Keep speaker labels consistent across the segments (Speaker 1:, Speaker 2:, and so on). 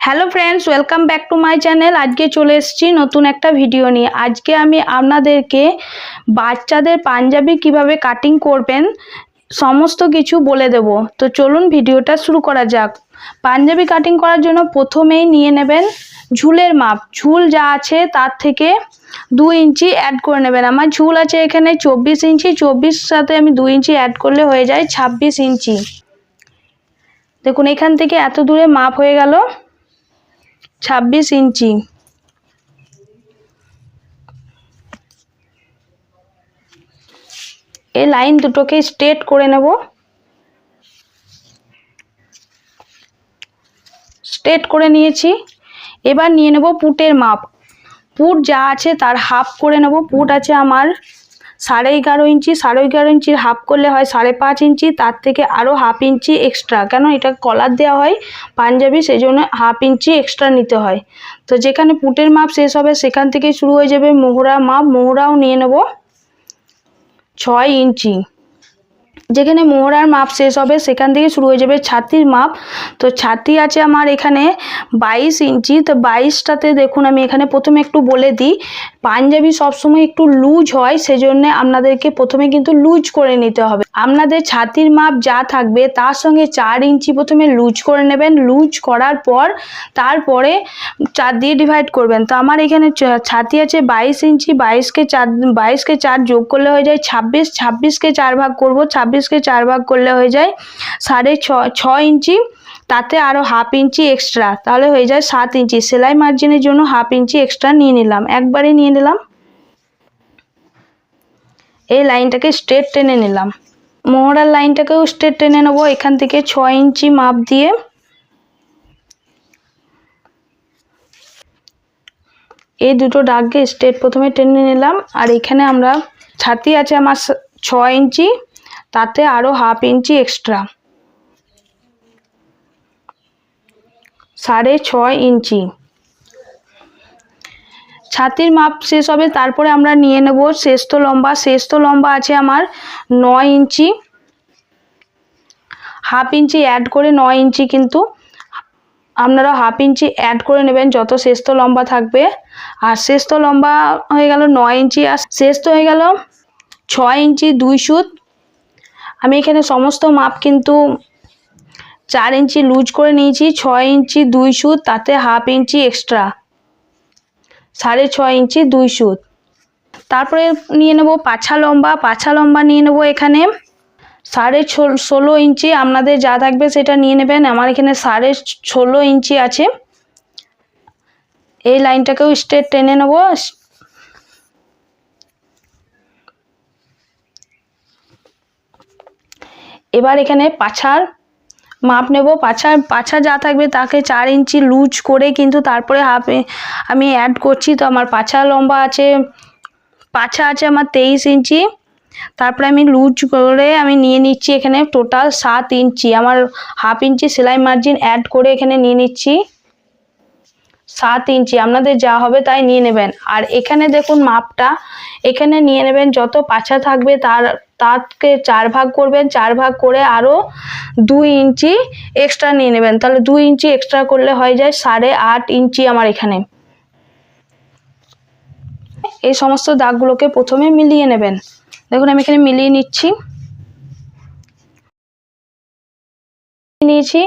Speaker 1: Hello friends welcome back to my channel আজকে চলে এসেছি নতুন একটা ভিডিও নিয়ে। আজকে আমি আপনাদেরকে বাচ্চাদের পাঞ্জাবি কীভাবে কাটিং করবেন, সমস্ত কিছু বলে দেব। তো চলুন ভিডিওটা শুরু করা যাক। পাঞ্জাবি কাটিং করার জন্য প্রথমেই নিয়ে নেবেন ঝুলের মাপ। ঝুল যা আছে তার থেকে দু ইঞ্চি অ্যাড করে নেবেন। আমার ঝুল আছে এখানে চব্বিশ ইঞ্চি। চব্বিশ সাথে আমি দু ইঞ্চি অ্যাড করলে হয়ে যায় ছাব্বিশ ইঞ্চি। দেখুন, এখান থেকে এত দূরে মাপ হয়ে গেল। ছাব্বিশ ইঞ্চি। এই লাইন দুটোকে স্ট্রেট করে নেব। স্ট্রেট করে নিয়েছি। এবার নিয়ে নেব পুটের মাপ। পুট যা আছে তার হাফ করে নেব। পুট আছে আমার সাড়ে এগারো ইঞ্চি, সাড়ে এগারো ইঞ্চির হাফ করলে হয় সাড়ে পাঁচ ইঞ্চি, তার থেকে আরও হাফ ইঞ্চি এক্সট্রা কেন? এটা কলার দেওয়া হয় পাঞ্জাবি সেই জন্য হাফ ইঞ্চি এক্সট্রা নিতে হয়। তো যেখানে পুটের মাপ শেষ হবে, সেখান থেকে শুরু হয়ে যাবে মোহরা মাপ। মোহরাও নিয়ে নেব ছয় ইঞ্চি। যেখানে মোহরার মাপ শেষ হবে, সেখান থেকে শুরু হয়ে যাবে ছাতির মাপ। তো ছাতি আছে আমার এখানে বাইশ ইঞ্চি। তো বাইশটাতে দেখুন, আমি এখানে প্রথমে একটু বলে দিই, পাঞ্জাবি সবসময় একটু লুজ হয়, সেজন্য আপনাদেরকে প্রথমে কিন্তু লুজ করে নিতে হবে। আপনাদের ছাতির মাপ যা থাকবে, তার সঙ্গে চার ইঞ্চি প্রথমে লুজ করে নেবেন। লুজ করার পর তারপরে চার দিয়ে ডিভাইড করবেন। তো আমার এখানে ছাতি আছে বাইশ ইঞ্চি বাইশকে চার বাইশকে চার যোগ করলে হয়ে যায় ছাব্বিশ। ছাব্বিশকে চার ভাগ করব ছাব্বিশকে চার ভাগ করলে হয়ে যায় সাড়ে ছ ছ ইঞ্চি, তাতে আরও হাফ ইঞ্চি এক্সট্রা তাহলে হয়ে যায় সাত ইঞ্চি। সেলাই মার্জিনের জন্য হাফ ইঞ্চি এক্সট্রা নিয়ে নিলাম। একবারে নিয়ে নিলাম। এই লাইনটাকে স্ট্রেট টেনে নিলাম। মোহরার লাইনটাকেও স্ট্রেট টেনে নেব এখান থেকে ছ ইঞ্চি মাপ দিয়ে। এই দুটো দাগকে স্ট্রেট প্রথমে টেনে নিলাম। আর এখানে আমরা ছাতি আছে আমার ছ ইঞ্চি। তাতে আরও হাফ ইঞ্চি এক্সট্রা সাড়ে ছয় ইঞ্চি। ছাতির মাপ শেষ হবে, তারপরে আমরা নিয়ে নেব শেষতো লম্বা। শেষতো লম্বা আছে আমার নয় ইঞ্চি। হাফ ইঞ্চি অ্যাড করে নয় ইঞ্চি কিন্তু আপনারা হাফ ইঞ্চি অ্যাড করে নেবেন যত শেষত লম্বা থাকবে। আর শেষত লম্বা হয়ে গেল নয় ইঞ্চি। আর শেষত হয়ে গেল ছয় ইঞ্চি দুই সুত। আমি এখানে সমস্ত মাপ কিন্তু চার ইঞ্চি লুজ করে নিয়েছি, ছয় ইঞ্চি দুই সুত, তাতে হাফ ইঞ্চি এক্সট্রা সাড়ে ছয় ইঞ্চি দুই সুত। তারপরে নিয়ে নেব পাছা লম্বা পাছা লম্বা নিয়ে নেব এখানে। সাড়ে ষোলো ইঞ্চি আপনাদের যা থাকবে সেটা নিয়ে নেবেন, আমার এখানে সাড়ে ষোলো ইঞ্চি আছে। এই লাইনটাকেও স্ট্রেট টেনে নেব এবার এখানে পাছার মাপ নেব। পাছার, পাছা যা থাকবে তাকে চার ইঞ্চি লুজ করে কিন্তু তারপরে হাফ আমি অ্যাড করছি। তো আমার পাছা লম্বা আছে, পাছা আছে আমার তেইশ ইঞ্চি। তারপরে আমি লুজ করে আমি নিয়ে নিচ্ছি এখানে টোটাল সাত ইঞ্চি। আমার হাফ ইঞ্চি সেলাই মার্জিন অ্যাড করে এখানে নিয়ে নিচ্ছি। সাত ইঞ্চি, আপনাদের যা হবে তাই নিয়ে নেবেন। আর এখানে দেখুন মাপটা, এখানে নিয়ে নেবেন যত পাছা থাকবে তার তাকে চার ভাগ করবেন, চার ভাগ করে আরও দুই ইঞ্চি এক্সট্রা নিয়ে নেবেন। তাহলে দুই ইঞ্চি এক্সট্রা করলে হয়ে যায় সাড়ে আট ইঞ্চি আমার এখানে। এই সমস্ত দাগগুলোকে প্রথমে মিলিয়ে নেবেন। দেখুন আমি এখানে মিলিয়ে নিচ্ছি। নিয়েছি।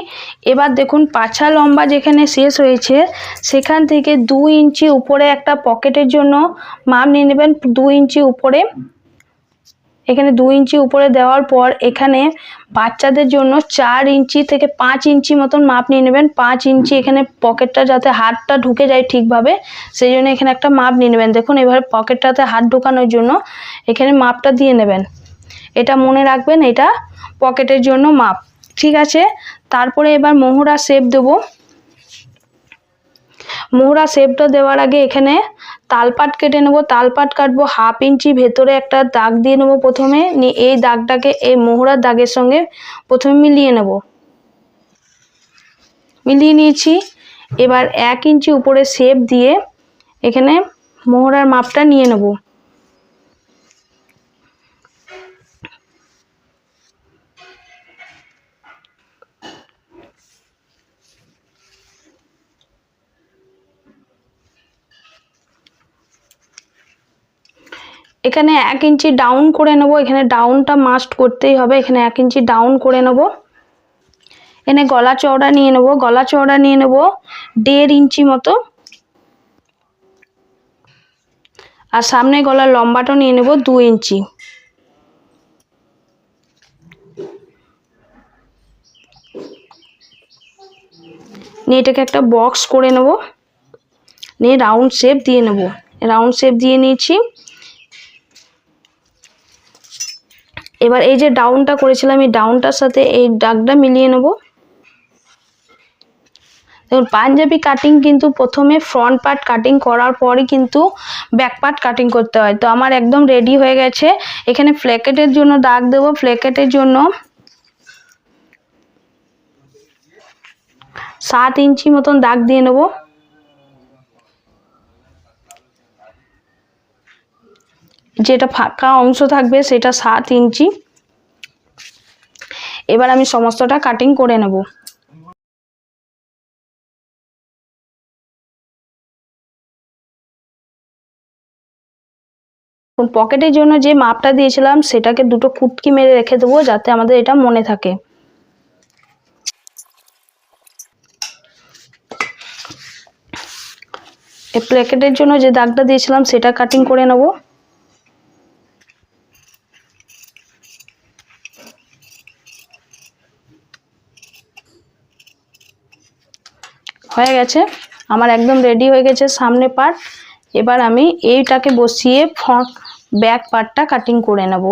Speaker 1: এবার দেখুন, পাছা লম্বা যেখানে শেষ হয়েছে, সেখান থেকে দু ইঞ্চি উপরে একটা পকেটের জন্য মাপ নিয়ে নেবেন। দু ইঞ্চি উপরে, এখানে দু ইঞ্চি উপরে দেওয়ার পর এখানে বাচ্চাদের জন্য চার ইঞ্চি থেকে পাঁচ ইঞ্চি মতন মাপ নিয়ে নেবেন। পাঁচ ইঞ্চি এখানে পকেটটা যাতে হাতটা ঢুকে যায় ঠিকভাবে, সেই জন্য এখানে একটা মাপ নিয়ে নেবেন। দেখুন, এবার পকেটটাতে হাত ঢোকানোর জন্য এখানে মাপটা দিয়ে নেবেন। এটা মনে রাখবেন, এটা পকেটের জন্য মাপ। ঠিক আছে? তারপরে এবার মোহরা শেপ দেবো। মোহরা শেপটা দেওয়ার আগে এখানে তালপাট কেটে নেব। তালপাট কাটবো হাফ ইঞ্চি, ভেতরে একটা দাগ দিয়ে নেব প্রথমে। নিয়ে এই দাগটাকে এই মোহরার দাগের সঙ্গে প্রথমে মিলিয়ে নেব। মিলিয়ে নিয়েছি। এবার এক ইঞ্চি উপরে শেপ দিয়ে এখানে মোহরার মাপটা নিয়ে নেব। এখানে এক ইঞ্চি ডাউন করে নেব, এখানে ডাউনটা মাস্ট করতেই হবে, এখানে এক ইঞ্চি ডাউন করে নেব। এখানে গলা চওড়া নিয়ে নেব, গলা চওড়া নিয়ে নেব দেড় ইঞ্চি মতো। আর সামনে গলার লম্বাটা নিয়ে নেব দু ইঞ্চি। নিয়ে এটাকে একটা বক্স করে নেব। নিয়ে রাউন্ড শেপ দিয়ে নেব। রাউন্ড শেপ দিয়ে নিয়েছি। এবার এই যে ডাউনটা করেছিলাম, এই ডাউনটার সাথে এই দাগটা মিলিয়ে নেব। দেখুন, পাঞ্জাবি কাটিং কিন্তু প্রথমে ফ্রন্ট পার্ট কাটিং করার পরে কিন্তু ব্যাক পার্ট কাটিং করতে হয়। তো আমার একদম রেডি হয়ে গেছে। এখানে ফ্ল্যাকেটের জন্য দাগ দেবো। ফ্ল্যাকেটের জন্য সাত ইঞ্চি মতন দাগ দিয়ে নেব। যেটা ফাঁকা অংশ থাকবে সেটা সাত ইঞ্চি। এবার আমি সমস্তটা কাটিং করে নেব। পকেটের জন্য যে মাপটা দিয়েছিলাম, সেটাকে দুটো কুটকি মেরে রেখে দেবো যাতে আমাদের এটা মনে থাকে। এই প্যাকেটের জন্য যে দাগটা দিয়েছিলাম, সেটা কাটিং করে নেব। হয়ে গেছে। আমার একদম রেডি হয়ে গেছে সামনে পার্ট এবার আমি এইটাকে বসিয়ে ফ্রন্ট ব্যাক পার্টটা কাটিং করে নেব।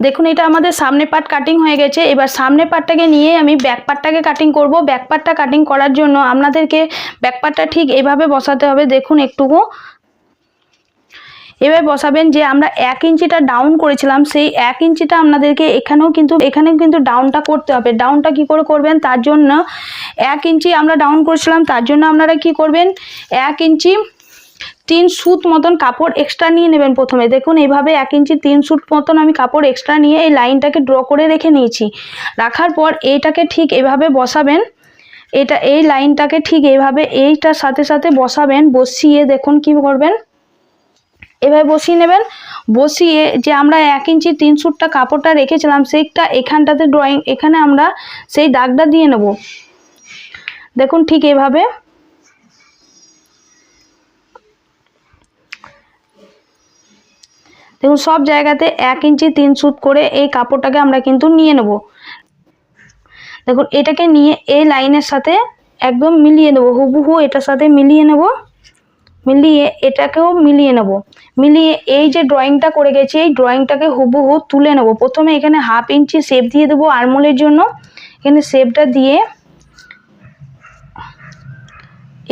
Speaker 1: দেখুন, এটা আমাদের সামনে পার্ট কাটিং হয়ে গেছে। এবার সামনে পার্টটাকে নিয়ে আমি ব্যাক পার্টটাকে কাটিং করব। ব্যাক পার্টটা কাটিং করার জন্য আপনাদেরকে ব্যাক পার্টটা ঠিক এভাবে বসাতে হবে। দেখুন, একটুকু এবার বসাবেন যে আমরা এক ইঞ্চিটা ডাউন করেছিলাম, সেই এক ইঞ্চিটা আপনাদেরকে এখানেও কিন্তু এখানেও কিন্তু ডাউনটা করতে হবে। ডাউনটা কি করে করবেন? তার জন্য এক ইঞ্চি আমরা ডাউন করেছিলাম, তার জন্য আপনারা কি করবেন? এক ইঞ্চি তিন সুত মতন কাপড় এক্সট্রা নিয়ে নেবেন প্রথমে। দেখুন এইভাবে এক ইঞ্চি তিন সুত মতন আমি কাপড় এক্সট্রা নিয়ে এই লাইনটাকে ড্র করে রেখে নিয়েছি। রাখার পর এইটাকে ঠিক এভাবে বসাবেন। এটা, এই লাইনটাকে ঠিক এইভাবে এইটার সাথে সাথে বসাবেন, বসিয়ে দেখুন কি করবেন। এভাবে বসিয়ে নেবেন। বসিয়ে যে আমরা এক ইঞ্চি তিন সুটটা কাপড়টা রেখেছিলাম, সেইটা এখানটাতে ড্রয়িং এখানে আমরা সেই দাগটা দিয়ে নেব। দেখুন ঠিক এভাবে। দেখুন সব জায়গাতে এক ইঞ্চি তিন সুত করে এই কাপড়টাকে আমরা কিন্তু নিয়ে নেব। দেখুন এটাকে নিয়ে এই লাইনের সাথে একদম মিলিয়ে নেব, হুবহু এটার সাথে মিলিয়ে নেব। মিলিয়ে এটাকেও মিলিয়ে নেব। মিলিয়ে এই যে ড্রয়িংটা করে গেছি, এই ড্রয়িংটাকে হুবহু তুলে নেব। প্রথমে এখানে হাফ ইঞ্চি শেপ দিয়ে দেবো আরমোলের জন্য। এখানে শেপটা দিয়ে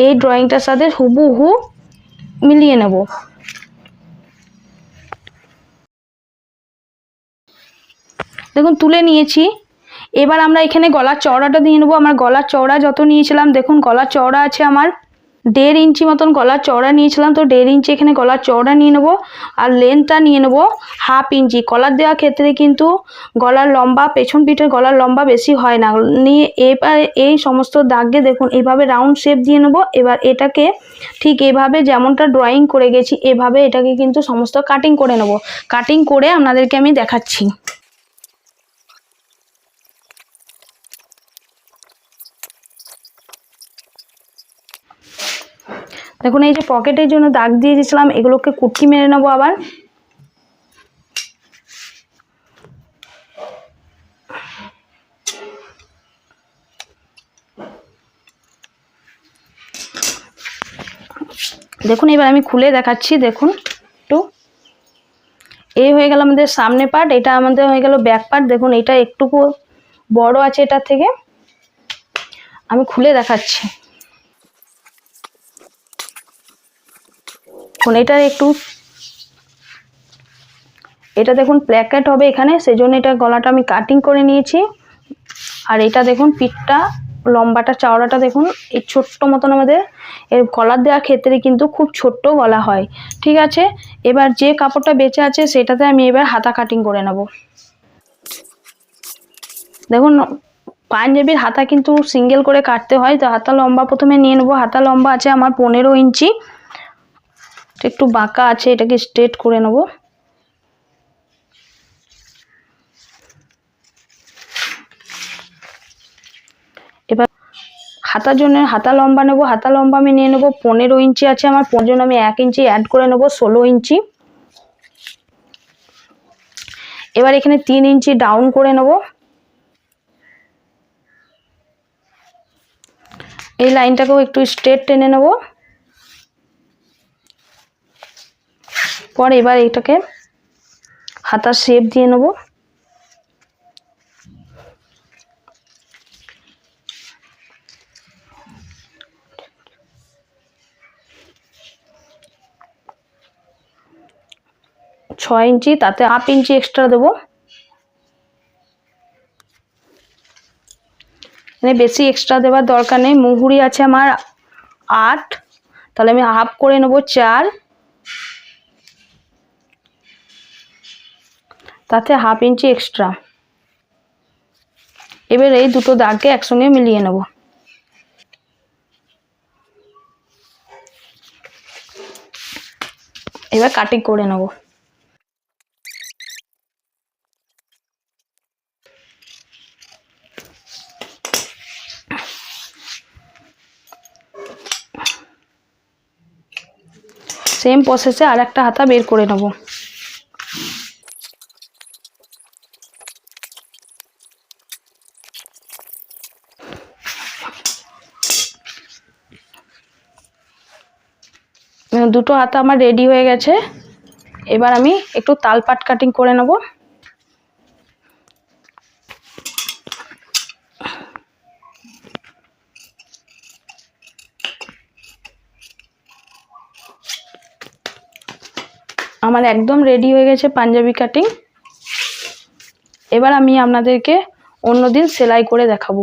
Speaker 1: এই ড্রয়িংটার সাথে হুবহু মিলিয়ে নেব। দেখুন, তুলে নিয়েছি। এবার আমরা এখানে গলার চওড়াটা দিয়ে নেব। আমার গলার চওড়া যত নিয়েছিলাম, দেখুন, গলার চওড়া আছে আমার। দেড় ইঞ্চি মতন গলার চওড়া নিয়েছিলাম, তো দেড় ইঞ্চি এখানে গলার চওড়া নিয়ে নেব আর লেন্থটা নিয়ে নেব হাফ ইঞ্চি। কলার দেওয়ার ক্ষেত্রে কিন্তু গলার লম্বা, পেছন পিঠের গলার লম্বা বেশি হয় না। নিয়ে এবার এই সমস্ত দাগে দেখুন, এভাবে রাউন্ড শেপ দিয়ে নেব। এবার এটাকে ঠিক এভাবে যেমনটা ড্রয়িং করে গেছি, এভাবে এটাকে কিন্তু সমস্ত কাটিং করে নেব। কাটিং করে আপনাদেরকে আমি দেখাচ্ছি। দেখুন, এই যে পকেটের জন্য দাগ দিয়ে দিয়েছিলাম, এগুলোকে কুটকি মেরে নেব আবার। দেখুন, এবার আমি খুলে দেখাচ্ছি, দেখুন, একটু। এই হয়ে গেল আমাদের সামনে পার্ট এটা আমাদের হয়ে গেল ব্যাক পার্ট দেখুন, এটা একটুকু বড় আছে এটার থেকে। আমি খুলে দেখাচ্ছি। দেখুন, এটার একটু এটা দেখুন প্ল্যাকেট হবে এখানে সেই জন্য এটা গলাটা আমি কাটিং করে নিয়েছি। আর এটা দেখুন, পিঠটা, লম্বাটা, চওড়াটা দেখুন, এই ছোট্ট মতন আমাদের, এর গলার দেওয়ার ক্ষেত্রে কিন্তু খুব ছোট্ট গলা হয়। ঠিক আছে? এবার যে কাপড়টা বেঁচে আছে, সেটাতে আমি এবার হাতা কাটিং করে নেব। দেখুন, পাঞ্জাবির হাতা কিন্তু সিঙ্গেল করে কাটতে হয়, তো হাতা লম্বা প্রথমে নিয়ে নেব। হাতা লম্বা আছে আমার পনেরো ইঞ্চি। একটু বাঁকা আছে, এটাকে স্ট্রেট করে নেব। এবার হাতার জন্য হাতা লম্বা নেব, হাতা লম্বা আমি নিয়ে নেব, পনেরো ইঞ্চি আছে আমার, পনেরো আমি এক ইঞ্চি অ্যাড করে নেব, ষোলো ইঞ্চি। এবার এখানে তিন ইঞ্চি ডাউন করে নেব। এই লাইনটাকেও একটু স্ট্রেট টেনে নেব। পর এবার এটাকে হাতার শেপ দিয়ে নেব। ছয় ইঞ্চি, তাতে হাফ ইঞ্চি এক্সট্রা দেবো। মানে বেশি এক্সট্রা দেওয়ার দরকার নেই। মুহুরি আছে আমার আট, তাহলে আমি হাফ করে নেব চার। তাতে হাফ ইঞ্চি এক্সট্রা। এবার এই দুটো দাগকে একসঙ্গে মিলিয়ে নেব। এবার কাটিং করে নেব। সেম প্রসেসে আর একটা হাতা বের করে নেব। দুটো হাতা আমার রেডি হয়ে গেছে। এবার আমি একটু তালপাট কাটিং করে নেব। আমার একদম রেডি হয়ে গেছে পাঞ্জাবি কাটিং এবার আমি আপনাদেরকে অন্যদিন সেলাই করে দেখাবো।